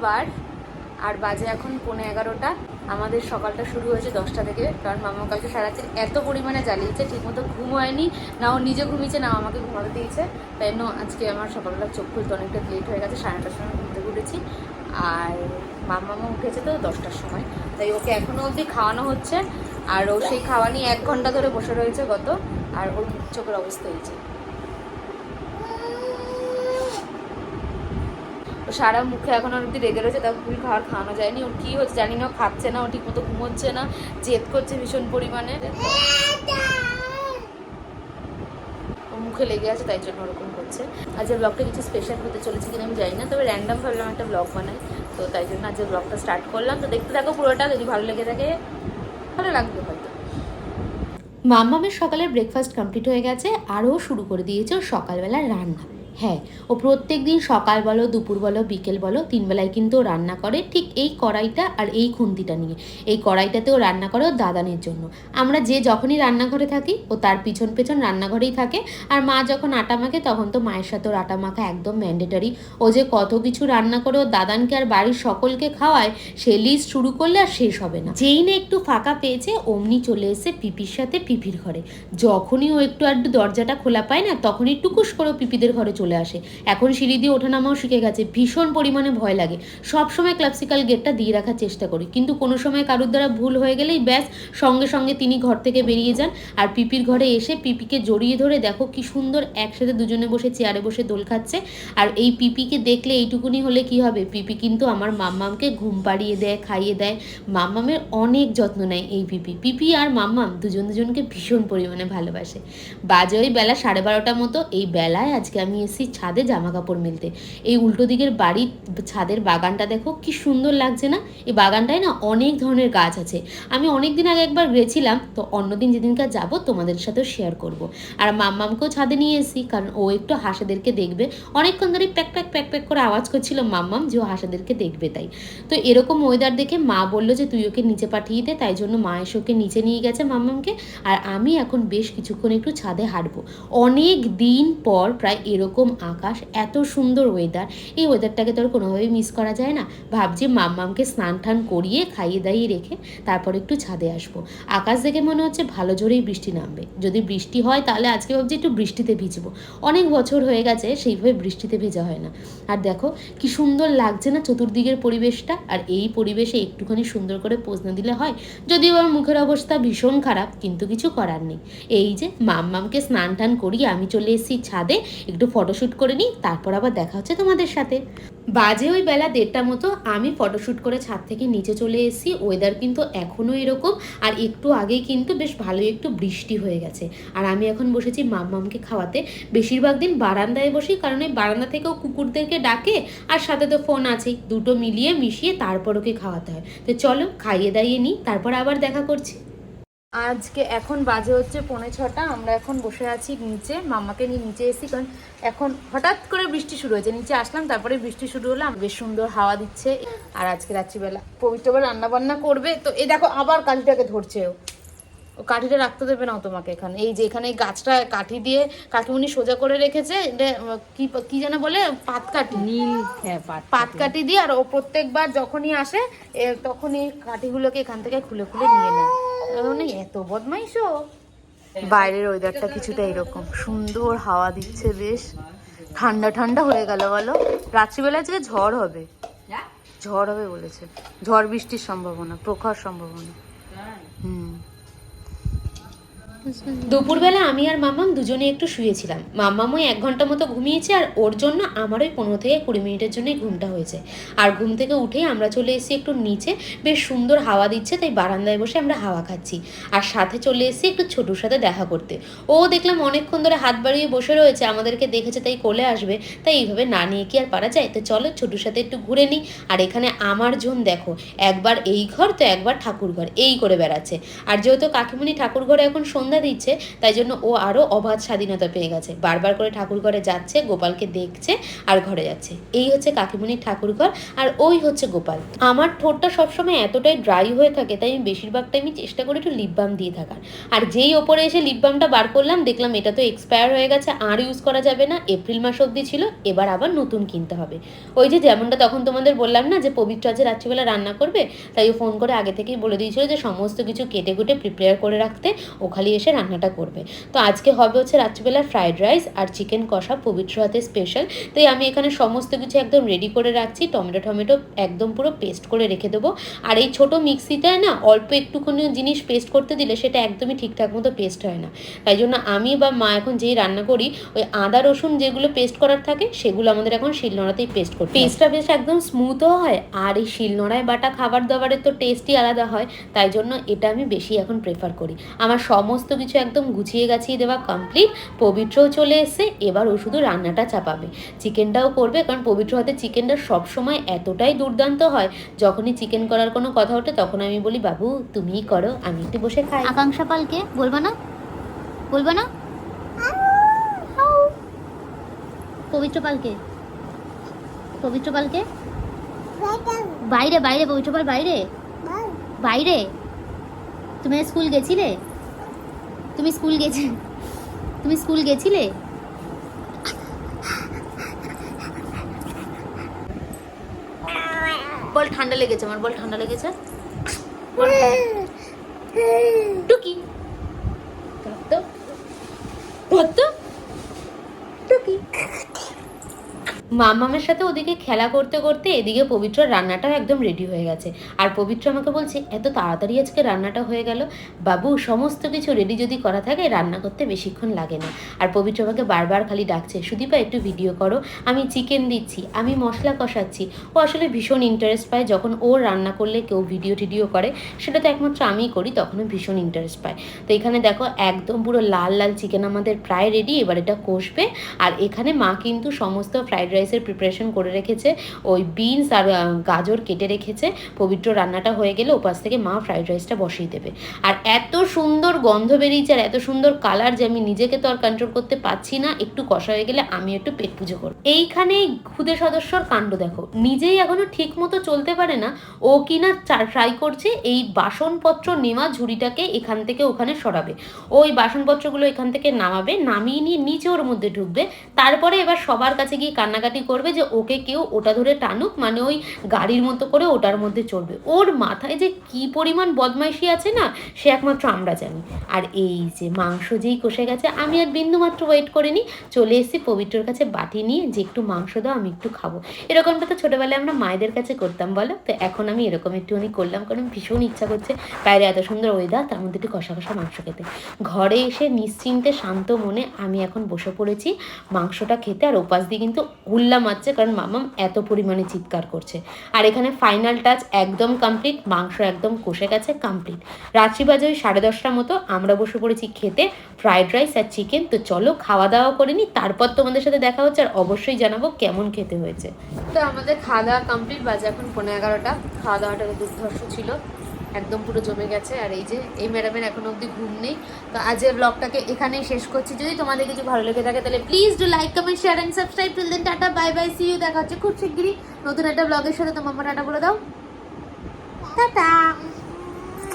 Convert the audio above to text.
শুক্রবার আর বাজে এখন পৌনে এগারোটা। আমাদের সকালটা শুরু হয়েছে দশটা থেকে, কারণ মামা কালকে সারাদিন এত পরিমাণে জ্বালিয়েছে, ঠিকমতো ঘুম হয়নি। না, ও নিজে ঘুমিয়েছে, না আমাকে ঘুমাতে দিয়েছে। তাই জন্য আজকে আমার সকালবেলা চোখ খুলতে অনেকটা লেট হয়ে গেছে, সাড়ে নটার সময় ঘুরতে ঘুরেছি আর মামা উঠেছে তো দশটার সময়। তাই ওকে এখনও অবধি খাওয়ানো হচ্ছে। আর ও সেই খাওয়া নিয়ে এক ঘণ্টা ধরে বসে রয়েছে গত, আর ওর চোখের অবস্থা হয়েছে সারা মুখে এখন অব্দি রেগে রয়েছে তাকে খুবই খাবার খাওয়ানো যায়নি। ওর কী হচ্ছে জানি না খাচ্ছে না, ও ঠিক মতো ঘুমোচ্ছে না, জেদ করছে ভীষণ পরিমাণে। মুখে লেগে আছে, তাই জন্য ওরকম করছে। আজকের ব্লগটা কিছু স্পেশাল হতে চলেছে কিনা আমি জানি না, তবে র্যান্ডাম ভাবলাম একটা ব্লগ বানাই। তো তাই জন্য আজকের ব্লগটা স্টার্ট করলাম। তো দেখতে থাকো পুরোটা, যদি ভালো লেগে থাকে, ভালো লাগবে হয়তো। মাম্মামের সকালের ব্রেকফাস্ট কমপ্লিট হয়ে গেছে, আরও শুরু করে দিয়েছে ওর সকালবেলার রান্না। হ্যাঁ ও প্রত্যেক দিন সকাল বলো, দুপুর বলো, বিকেল বলো, তিনবেলায় কিন্তু ও রান্না করে ঠিক এই কড়াইটা আর এই খুন্তিটা নিয়ে। এই কড়াইটাতেও রান্না করে ওর দাদানের জন্য। আমরা যে যখনই রান্নাঘরে থাকি, ও তার পিছন পেছন রান্নাঘরেই থাকে। আর মা যখন আটা মাখে, তখন তো মায়ের সাথে ওর আটা মাখা একদম ম্যান্ডেটারি ও যে কত কিছু রান্না করে ওর দাদানকে আর বাড়ির সকলকে খাওয়ায়, সে লিস্ট শুরু করলে আর শেষ হবে না। যেই না একটু ফাঁকা পেয়েছে, অমনি চলে এসে পিপির সাথে পিপির ঘরে। যখনই ও একটু আধটু দরজাটা খোলা পায় না, তখনই টুকুস করে ও পিপিদের ঘরে চলে আসে। এখন সিঁড়ি দিয়ে ওঠানামাও শিখে গেছে। ভীষণ পরিমাণে ভয় লাগে। সব সময় ক্লাসিক্যাল গেটটা দিয়ে রাখার চেষ্টা করি। কিন্তু কোনো সময় কারোর দ্বারা ভুল হয়ে গেলেই ব্যাস, সঙ্গে সঙ্গে তিনি ঘর থেকে বেরিয়ে যান আর পিপির ঘরে এসে পিপিকে জড়িয়ে ধরে দেখো কি সুন্দর একসাথে দুজনে বসে চেয়ারে বসে দোল খাচ্ছে। আর এই পিপিকে দেখলে এইটুকুনি হলে কি হবে? পিপি কিন্তু আমার মাম্মামকে ঘুম পাড়িয়ে দেয়, খাইয়ে দেয়। মাম্মামের অনেক যত্ন নেয় এই পিপি। পিপি আর মাম্মাম দুজন দুজনকে ভীষণ পরিমাণে ভালোবাসে। বাজে ওই বেলা সাড়ে বারোটার মতো। এই বেলায় আজকে আমি এসেছি ছাদে জামা কাপড় মেলতে। এই উল্টো দিকের বাড়ির ছাদের বাগানটা দেখো, কি সুন্দর লাগছে না? এই বাগানটায় না অনেক ধরনের গাছ আছে। আমি অনেক দিন আগে একবার গেছিলাম, তো অন্যদিন যেদিনকার যাব তোমাদের সাথেও শেয়ার করব। আর মাম্মামকেও ছাদে নিয়ে এসেছি, কারণ ও একটু হাঁসেদেরকে দেখবে। অনেকক্ষণ ধরে প্যাক প্যাক প্যাক প্যাক করে আওয়াজ করছিল মাম্মাম যে ও হাঁসেদেরকে দেখবে তাই। তো এরকম ওয়েদার দেখে মা বলল যে, তুই ওকে নিচে পাঠিয়ে দে। তাই জন্য মা এসে ওকে নিচে নিয়ে গেছে মাম্মামকে। আর আমি এখন বেশ কিছুক্ষণ একটু ছাদে হাঁটবো। অনেক দিন পর প্রায় এরকম আকাশ, এত সুন্দর ওয়েদার এই ওয়েদারটাকে তো আর কোনোভাবেই মিস করা যায় না। ভাবছি মাম্মামকে স্নান টান করিয়ে, খাইয়ে দাইয়ে রেখে তারপর একটু ছাদে আসব। আকাশ দেখে মনে হচ্ছে ভালো জোরেই বৃষ্টি নামবে। যদি বৃষ্টি হয় তাহলে আজকে ভাবছি একটু বৃষ্টিতে ভিজবো। অনেক বছর হয়ে গেছে সেইভাবে বৃষ্টিতে ভেজা হয় না। আর দেখো, কি সুন্দর লাগছে না চতুর্দিকের পরিবেশটা। আর এই পরিবেশে একটুখানি সুন্দর করে পোজ না দিলে হয়। যদিও আমার মুখের অবস্থা ভীষণ খারাপ, কিন্তু কিছু করার নেই। এই যে মাম্মামকে স্নান টান করিয়ে আমি চলে এসেছি ছাদে, একটু ফটোশ্যুট করে নিই তারপর আবার দেখা হচ্ছে তোমাদের সাথে। বাজে ওই বেলা দেড়টা মতো আমি ফটোশ্যুট করে ছাদ থেকে নিচে চলে এসেছি ওয়েদার কিন্তু এখনও এরকম, আর একটু আগেই কিন্তু বেশ ভালোই একটু বৃষ্টি হয়ে গেছে। আর আমি এখন বসেছি মাম্মামকে খাওয়াতে। বেশিরভাগ দিন বারান্দায় বসি, কারণ এই বারান্দা থেকেও কুকুরদেরকে ডাকে, আর সাথে তো ফোন আছেই, দুটো মিলিয়ে মিশিয়ে তারপর ওকে খাওয়াতে হয়। তো চলো, খাইয়ে দাইয়ে নিই, তারপর আবার দেখা করছি। আজকে এখন বাজে হচ্ছে পৌনে ছটা আমরা এখন বসে আছি নিচে মামাকে নিয়ে নিচে এসেছি কারণ এখন হঠাৎ করে বৃষ্টি শুরু হয়েছে নিচে আসলাম তারপরে বৃষ্টি শুরু হলো বেশ সুন্দর হাওয়া দিচ্ছে আর আজকে রাত্রিবেলা পবিত্রবার রান্না বান্না করবে তো এই দেখো আবার কাঠিটাকে ধরছে ও। ও কাঠিটা রাখতে দেবে না তোমাকে এখানে এই যে এখানে এই গাছটা কাঠি দিয়ে কাকিমুনি সোজা করে রেখেছে এটা কি কি যেন বলে পাত কাঠি। নীল হ্যাঁ পাট পাতকাঠি দিয়ে আর ও প্রত্যেকবার যখনই আসে এ, তখন কাঠিগুলোকে এখান থেকে খুলে খুলে নিয়ে নেয়। মানে এত বদমাইশ। বাইরের ওয়েদারটা কিছুটা এরকম। সুন্দর হাওয়া দিচ্ছে বেশ। ঠান্ডা ঠান্ডা হয়ে গেল বলো। রাত্রিবেলা আজকে ঝড় হবে। ঝড় হবে বলেছে। ঝড় বৃষ্টির সম্ভাবনা প্রখর সম্ভাবনা। দুপুরবেলা আমি আর মাম্মাম দুজনে একটু শুয়েছিলাম। মাম্মাম ওই এক ঘণ্টা মতো ঘুমিয়েছে আর ওর জন্য আমার ওই পনেরো থেকে কুড়ি মিনিটের জন্যই ঘুমটা হয়েছে। আর ঘুম থেকে উঠেই আমরা চলে এসেছি একটু নিচে, বেশ সুন্দর হাওয়া দিচ্ছে তাই বারান্দায় বসে আমরা হাওয়া খাচ্ছি। আর সাথে চলে এসেছি একটু ছোটোর সাথে দেখা করতে। ও দেখলাম অনেকক্ষণ ধরে হাত বাড়িয়ে বসে রয়েছে, আমাদেরকে দেখেছে তাই কোলে আসবে, তাই এইভাবে না নিয়ে কি আর পারা যায়? তো চলো ছোটোর সাথে একটু ঘুরে নিই। আর এখানে আমার জন দেখো, একবার এই ঘর তো একবার ঠাকুর ঘর, এই করে বেড়াচ্ছে। আর যেহেতু কাকিমণি ঠাকুর ঘরে এখন সন্ধ্যে সন্ধ্যা দিচ্ছে, তাই জন্য ও আরও অবাধ স্বাধীনতা পেয়ে গেছে। বারবার করে ঠাকুর ঘরে যাচ্ছে, গোপালকে দেখছে আর ঘরে যাচ্ছে। এই হচ্ছে কাকিমণির ঠাকুর ঘর আর ওই হচ্ছে গোপাল। আমার ঠোঁটটা সবসময় এতটাই ড্রাই হয়ে থাকে, তাই আমি বেশিরভাগ টাইমই চেষ্টা করি একটু লিপ বাম দিয়ে থাকার। আর যেই ওপরে এসে লিপ বামটা বার করলাম, দেখলাম এটা তো এক্সপায়ার হয়ে গেছে, আর ইউজ করা যাবে না, এপ্রিল মাস অবধি ছিল, এবার আবার নতুন কিনতে হবে। ওই যে যেমনটা তখন তোমাদের বললাম না, যে পবিত্র আজ রাত্রিবেলা রান্না করবে, তাই ও ফোন করে আগে থেকেই বলে দিয়েছিল যে সমস্ত কিছু কেটে কুটে প্রিপেয়ার করে রাখতে, ও খালি এসে রান্নাটা করবে। তো আজকে হবে হচ্ছে রাত্রিবেলা ফ্রাইড রাইস আর চিকেন কষা পবিত্র হাতে স্পেশাল তাই আমি এখানে সমস্ত কিছু একদম রেডি করে রাখছি। টমেটো টমেটো একদম পুরো পেস্ট করে রেখে দেবো। আর এই ছোট মিক্সিটায় না অল্প একটুখানি জিনিস পেস্ট করতে দিলে সেটা একদমই ঠিকঠাক মতো পেস্ট হয় না। তাই জন্য আমি বা মা এখন যেই রান্না করি, ওই আদা, রসুন যেগুলো পেস্ট করার থাকে, সেগুলো আমাদের এখন শিলনোড়াতেই পেস্ট করি পেস্টটা বেশ একদম স্মুথও হয়, আর এই শিলনোড়ায় বাটা খাবার দাবারের তো টেস্টই আলাদা হয়। তাই জন্য এটা আমি বেশি এখন প্রেফার করি। আমার সমস্ত কিছু একদম গুছিয়ে গাছিয়ে দেওয়া কমপ্লিট পবিত্রও চলে এসে এবার ও শুধু রান্নাটা চাপাবে। চিকেনটাও করবে, কারণ পবিত্র হাতে চিকেনটা সবসময় এতটাই দুর্দান্ত হয়, যখনই চিকেন করার কোনো কথা ওঠে, তখন আমি বলি, বাবু, তুমিই করো, আমি একটু বসে খাই। আকাঙ্ক্ষা পালকে বলবা না? বলবা না? পবিত্র পালকে? পবিত্র পালকে? বাইরে বাইরে, পবিত্র পাল বাইরে? বাইরে? তুমি স্কুল গেছিলে? তুমি স্কুল গেছি, তুমি স্কুল গেছিলে? বল ঠান্ডা লেগেছে আমার, বল ঠান্ডা লেগেছে? টুকি। ধরতো ধরতো টুকি মামামের সাথে ওদিকে খেলা করতে করতে এদিকে পবিত্র রান্নাটাও একদম রেডি হয়ে গেছে। আর পবিত্র আমাকে বলছে, এত তাড়াতাড়ি আজকে রান্নাটা হয়ে গেল। বাবু, সমস্ত কিছু রেডি যদি করা থাকে, রান্না করতে বেশিক্ষণ লাগে না। আর পবিত্র আমাকে বারবার খালি ডাকছে, সুদীপা, একটু ভিডিও করো। আমি চিকেন দিচ্ছি, আমি মশলা কষাচ্ছি। ও আসলে ভীষণ ইন্টারেস্ট পায়, যখন ও রান্না করলে কেউ ভিডিও টিডিও করে, সেটা তো একমাত্র আমিই করি, তখনও ভীষণ ইন্টারেস্ট পায়। তো এখানে দেখো, একদম পুরো লাল লাল চিকেন আমাদের প্রায় রেডি এবার এটা কষবে। আর এখানে মা কিন্তু সমস্ত ফ্রাইড রাইসের প্রিপারেশন করে রেখেছে। ওই বিনস আর গাজর কেটে রেখেছে। পবিত্র রান্নাটা হয়ে গেলে ওপাশ থেকে মা ফ্রাইড রাইসটা বসিয়ে দেবে। আর এত সুন্দর গন্ধ বেরিয়েছে আর এত সুন্দর কালার যে আমি নিজেকে তো আর কন্ট্রোল করতে পারছি না, একটু কষা হয়ে গেলে আমি একটু পেট পুজো করব। এইখানে খুদে সদস্যর কাণ্ড দেখো। নিজেই এখনও ঠিক মতো চলতে পারে না। ও কিনা ট্রাই করছে, এই বাসনপত্র নেওয়া ঝুড়িটাকে এখান থেকে ওখানে সরাবে। ওই বাসনপত্রগুলো এখান থেকে নামাবে, নামিয়ে নিয়ে নিচে ওর মধ্যে ঢুকবে। তারপরে এবার সবার কাছে গিয়ে কান্নাকাটি করবে যে ওকে কেউ ওটা ধরে টানুক মানে ওই গাড়ির মতো করে ওটার মধ্যে চড়বে। ওর মাথায় যে কি পরিমাণ বদমাইশি আছে না, সে একমাত্র আমরা জানি। আর এই যে মাংস যেই কষে গেছে, আমি আর বিন্দু মাত্র ওয়েট করিনি। চলে এসেছি পবিত্রর কাছে বাটি নিয়ে, যে একটু মাংস দাও, আমি একটু খাব। এরকমটা তো ছোটোবেলায় আমরা মায়েদের কাছে করতাম, বলো? তো এখন আমি এরকম একটুখানি করলাম, কারণ ভীষণ ইচ্ছা করছে বাইরে এত সুন্দর ওয়েদার তার মধ্যে একটু কষা কষা মাংস খেতে। ঘরে এসে নিশ্চিন্তে, শান্ত মনে আমি এখন বসে পড়েছি মাংসটা খেতে, আর ওপাশ দিয়ে কিন্তু হুল্লা মারছে কারণ মামাম এত পরিমাণে চিৎকার করছে। আর এখানে ফাইনাল টাচ একদম কমপ্লিট মাংস একদম কষে গেছে কমপ্লিট রাত্রি বাজে ওই সাড়ে দশটার মতো, আমরা বসে পড়েছি খেতে ফ্রাইড রাইস আর চিকেন তো চলো খাওয়া দাওয়া করে নিই তারপর তোমাদের সাথে দেখা হচ্ছে, আর অবশ্যই জানাব কেমন খেতে হয়েছে। তো আমাদের খাওয়া দাওয়া কমপ্লিট বাজে এখন পনেরো এগারোটা। খাওয়া দাওয়াটা দুর্ধর্ষ ছিল। একদম পুরো জমে গেছে। আর এই যে, এই ম্যাডামের এখনও অবধি ঘুম নেই। তো আজের ব্লগটাকে এখানেই শেষ করছি। যদি তোমাদের কিছু ভালো লেগে থাকে, তাহলে please do like comment share and subscribe till then tata bye bye see you দেখা হচ্ছে খুব শিগগিরই নতুন একটা ব্লগের সাথে। তোমার টাটা বলে দাও। টাটা।